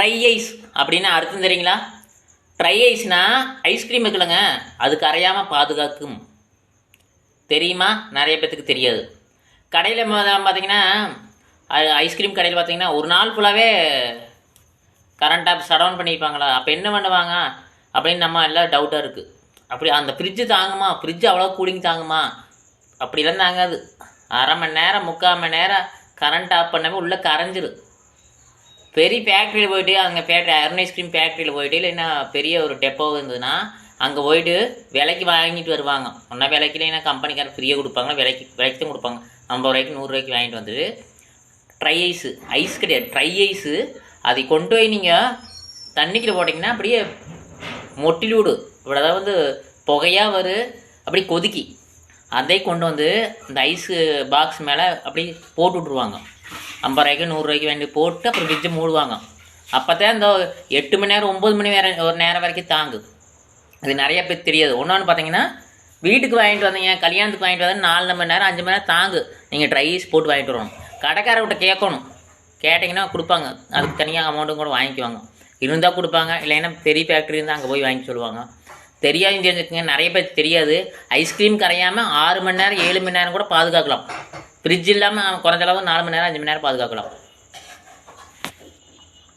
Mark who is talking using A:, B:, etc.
A: Try ice அப்படின்னு அர்த்தம் தெரியுங்களா? ட்ரை ஐஸ்னா ஐஸ்கிரீம் இருக்குல்லங்க அது கரையாமல் பாதுகாக்கும். தெரியுமா? நிறைய பேத்துக்கு தெரியாது. கடையில் பார்த்தீங்கன்னா ஐஸ்கிரீம் கடையில் பார்த்தீங்கன்னா ஒரு நாள் ஃபுல்லாகவே கரண்ட் ஆஃப் ஷட் டவுன் பண்ணியிருப்பாங்களா அப்போ என்ன பண்ணுவாங்க? அப்படின்னு நம்ம எல்லாம் டவுட்டாக இருக்குது அப்படி அந்த ஃப்ரிட்ஜு தாங்குமா? ஃப்ரிட்ஜ் அவ்வளோ கூலிங் தாங்குமா? அப்படிலாம் தாங்காது. அரை மணி நேரம் முக்கால் மணி நேரம் கரண்ட் ஆஃப் பண்ணவே உள்ளே கரைஞ்சிரும். பெரிய ஃபேக்ட்ரியில் போயிட்டு அங்கே ஃபேக்ட்ரி அருண் ஐஸ்கிரீம் ஃபேக்ட்ரியில் போயிட்டு இல்லைன்னா பெரிய ஒரு டெப்போ இருந்ததுன்னா அங்கே போயிட்டு விலைக்கு வாங்கிட்டு வருவாங்க. ஒன்றா விலைக்கு இல்லைன்னா கம்பெனிக்காரர் ஃப்ரீயாக கொடுப்பாங்க விலைக்கு விலைக்கு தான் கொடுப்பாங்க. ஐம்பது ரூபாய்க்கு நூறுரூவாய்க்கு வாங்கிட்டு வந்துட்டு ட்ரை ஐஸு ஐஸ் கிடையாது ட்ரை ஐஸு அதை கொண்டு போய் நீங்கள் தண்ணிக்கில் போட்டிங்கன்னா அப்படியே மொட்டில் விடு. இவ்வளோ வந்து புகையாக வரும் அப்படி கொதிக்கி. அதை கொண்டு வந்து இந்த ஐஸு பாக்ஸ் மேலே அப்படி போட்டு விட்ருவாங்க ஐம்பது ரூபாய்க்கு நூறுரூவாய்க்கு வேண்டி போட்டு அப்புறம் ஃப்ரிட்ஜை மூடுவாங்க அப்போ தான் இந்த எட்டு மணி நேரம் ஒம்பது மணி நேரம் ஒரு நேரம் வரைக்கும் தாங்கு அது நிறைய பேர் தெரியாது. ஒன்று பார்த்தீங்கன்னா வீட்டுக்கு வாங்கிட்டு வந்தீங்க கல்யாணத்துக்கு வாங்கிட்டு வந்தா நாலு மணி நேரம் அஞ்சு மணி நேரம் தாங்கு. நீங்கள் ட்ரைஸ் போட்டு வாங்கிட்டு வரணும். கடைக்காரர்கிட்ட கேட்கணும். கேட்டிங்கன்னா கொடுப்பாங்க. அதுக்கு தனியாக அமௌண்ட்டும் கூட வாங்கிக்குவாங்க. இருந்தால் கொடுப்பாங்க. இல்லைன்னா பெரிய ஃபேக்ட்ரி இருந்தால் அங்கே போய் வாங்கி சொல்லுவாங்க. தெரியாது தெரிஞ்சுக்கோங்க. நிறைய பேர் தெரியாது. ஐஸ்கிரீம் கரையாமல் ஆறு மணி நேரம் ஏழு மணி நேரம் கூட பாதுகாக்கலாம். ஃப்ரிட்ஜ் இல்லாமல் குறைஞ்ச நாலு மணி நேரம் அஞ்சு மணி நேரம் பாதுகாக்கலாம்.